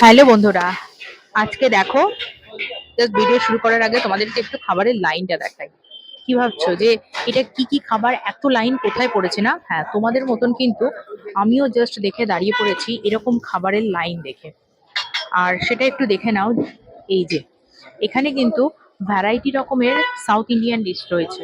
Hello বন্ধুরা, আজকে দেখো জাস্ট ভিডিও শুরু করার আগে তোমাদেরকে একটু খাবারের লাইনটা দেখাই। কি ভাবছ যে এটা কি কি খাবার, এত লাইন কোথায় পড়েছে না? হ্যাঁ তোমাদের মতন কিন্তু আমিও জাস্ট দেখে দাঁড়িয়ে পড়েছি এরকম খাবারের লাইন দেখে। আর সেটা একটু দেখে নাও, এই যে, এখানে কিন্তু ভ্যারাইটি রকমের সাউথ ইন্ডিয়ান ডিশ রয়েছে।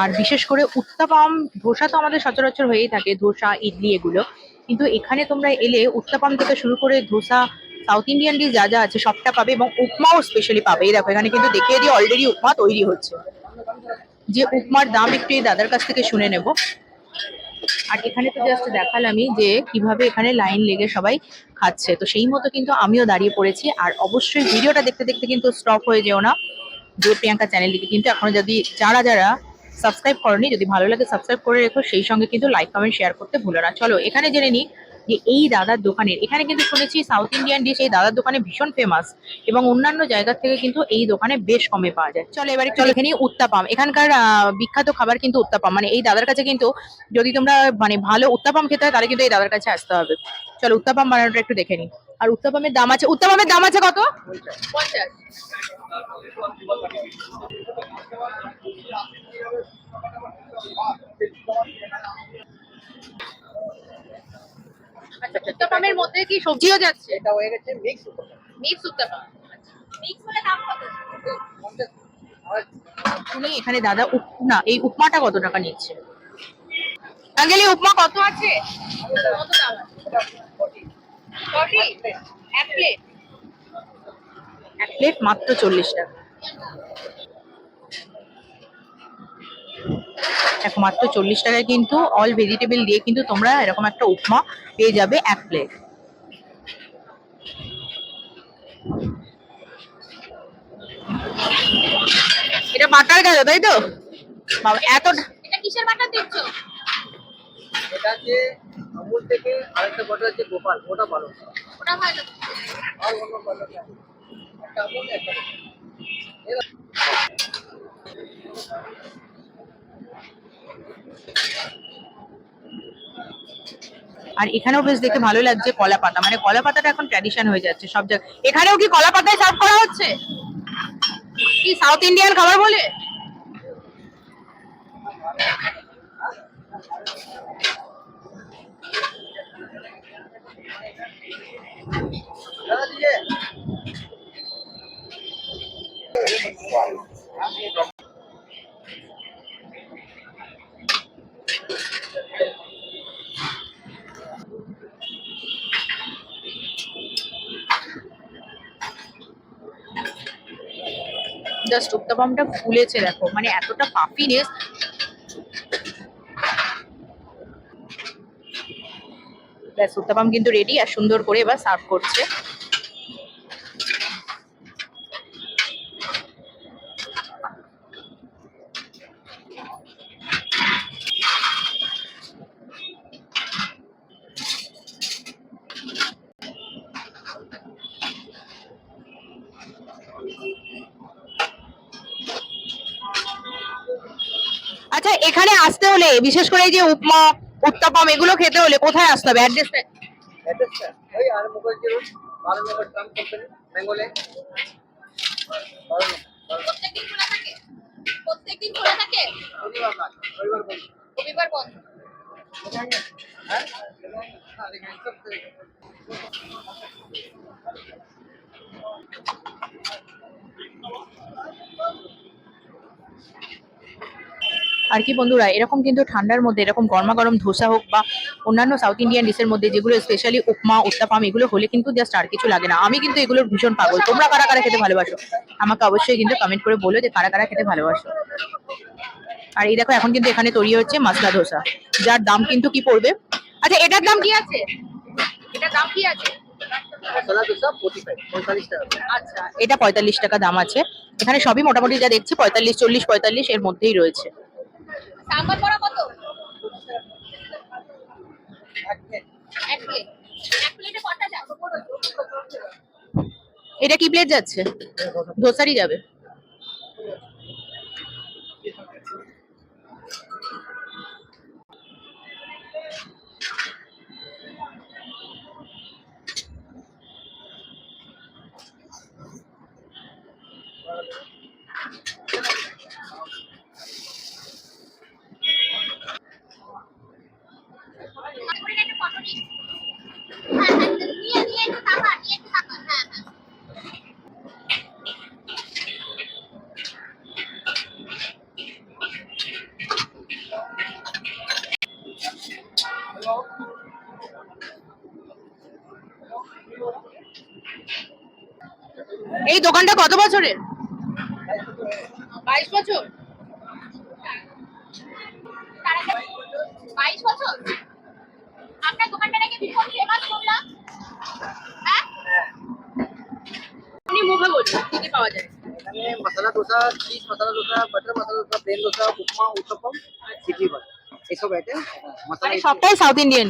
আর বিশেষ করে উত্তাপাম, ধোসা তো আমাদের সচরাচর হয়েই থাকে, ধোসা, ইডলি এগুলো। কিন্তু এখানে তোমরা এলে উত্তাপাম থেকে শুরু করে ধোসা, সাউথ ইন্ডিয়ান ডিশ যা যা আছে সবটা পাবে এবং উপমাও স্পেশালি পাবে। এই দেখো, এখানে কিন্তু দেখিয়ে দিয়ে অলরেডি উপমা তৈরি হচ্ছে। যে উপমার দাম একটু এই দাদার কাছ থেকে শুনে নেব। আর এখানে তো জাস্ট দেখালামই যে কীভাবে এখানে লাইন লেগে সবাই খাচ্ছে। তো সেই মতো কিন্তু আমিও দাঁড়িয়ে পড়েছি। আর অবশ্যই ভিডিওটা দেখতে দেখতে কিন্তু স্টপ হয়ে যেও না। যে প্রিয়াঙ্কা চ্যানেলটিকে কিন্তু এখনও যদি যারা যারা সাবস্ক্রাইব করনি যদি ভালো লাগে সাবস্ক্রাইব করে রেখো সেই সঙ্গে কিন্তু লাইক কমেন্ট শেয়ার করতে ভুলো না। চলো এখানে জেনে নিই যে এই দাদার দোকানের এখানে কিন্তু শুনেছি সাউথ ইন্ডিয়ান ডিশ এই দাদার দোকানে ভীষণ ফেমাস এবং অন্যান্য জায়গা থেকে কিন্তু এই দোকানে বেশ কমে পাওয়া যায়। চলো এবারে চলো। এখানে উত্তাপাম। এখানকার বিখ্যাত খাবার কিন্তু উত্তাপাম। মানে এই দাদার কাছে কিন্তু যদি তোমরা মানে ভালো উত্তাপাম খেতে হয় তাহলে কিন্তু এই দাদার কাছে আসতে হবে। চলো উত্তাপাম বানানোটা একটু দেখে নিই। আর উত্তাপামের দাম আছে উত্তাপামের দাম আছে কত? পঞ্চাশ আচ্ছা উত্তাপামের মধ্যে কি সবজিও যাচ্ছে? এটা হয়ে গেছে মিক্স মিক্স উত্তাপাম মিক্স মানে দাম কত? শুনি এখানে দাদা না এই উপমাটা কত টাকা নিচ্ছে? আঙ্কেল এই উপমা কত আছে? কত দাম আছে? Forty? এক প্লেট এক প্লেট মাত্র চল্লিশ টাকা। দেখো মাত্র চল্লিশ টাকায় কিন্তু অল ভেজিটেবল দিয়ে কিন্তু তোমরা এরকম একটা উপমা পেয়ে যাবে এক প্লেট এটা বাটার গেল তাই তো? বাবা এত এটা কিসের বাটার দিচ্ছ? এটা আমুল থেকে আরেকটা গোপাল ওটা ভালো। ওটা ভালো। আর অন্য ভালো একটা আমুল একটা আর এখানেও বেশ দেখতে ভালো লাগছে কলা পাতা। মানে কলা পাতাটা এখন ট্র্যাডিশন হয়ে যাচ্ছে সব জায়গায়। এখানেও কি কলা পাতায় সার্ভ করা হচ্ছে? কি সাউথ ইন্ডিয়ান খাবার বলে? জাস্ট উত্তাপামটা ফুলেছে, দেখো। মানে এতটা পাফিনেস ব্যাস উত্তাপাম কিন্তু রেডি আর সুন্দর করে এবার সার্ভ করছে। আচ্ছা এখানে আসতে হলে বিশেষ করে এই যে উপমা উত্তাপাম এগুলো খেতে হলে কোথায় আসতে হবে? অ্যাড্রেসটা অ্যাড্রেসটা ওই আর মুখার্জি রোড বারো নম্বর ট্রাম কোম্পানি বেঙ্গলে। প্রত্যেকদিন খোলা থাকে? প্রত্যেকদিন খোলা থাকে? রবিবার বন্ধ। রবিবার বন্ধ। হ্যাঁ? হ্যাঁ আর কি বন্ধুরা, এরকম কিন্তু ঠান্ডার মধ্যে, এরকম গরমা গরম ধোসা হোক বা অন্যান্য সাউথ ইন্ডিয়ান ডিশের মধ্যে, যেগুলো স্পেশালি উপমা উত্তাপাম এগুলো হলে কিন্তু জাস্ট আর কিছু লাগে না। আমি কিন্তু এগুলোর ভীষণ পাগল। তোমরা কারা কারা খেতে ভালোবাসো? আমাকে অবশ্যই কিন্তু কমেন্ট করে বলো যে কারা কারা খেতে ভালোবাসো। আর এই দেখো, এখন কিন্তু এখানে তৈরি হচ্ছে মাসলা ধোসা। যার দাম কিন্তু কি পড়বে? আচ্ছা এটার দাম কি আছে? এটার দাম কি আছে? আচ্ছা এটা পঁয়তাল্লিশ টাকা দাম আছে। এখানে সবই মোটামুটি যা দেখছি পঁয়তাল্লিশ চল্লিশ পঁয়তাল্লিশ এর মধ্যেই রয়েছে। এটা কি প্লেট যাচ্ছে? ধোসারি যাবে। এই দোকানটা কত বছরের? বাইশ বছর? বাইশ বছর? আপনার দোকানটা নাকি ভীষণ ফেমাস শুনলাম। হ্যাঁ? আপনি মুখে বলুন কি কি পাওয়া যায়? এখানে masala dosa cheese masala dosa butter masala dosa plain dosa upma uttapam idli বার এসব আইটেম মশলা মানে সবটাই সাউথ ইন্ডিয়ান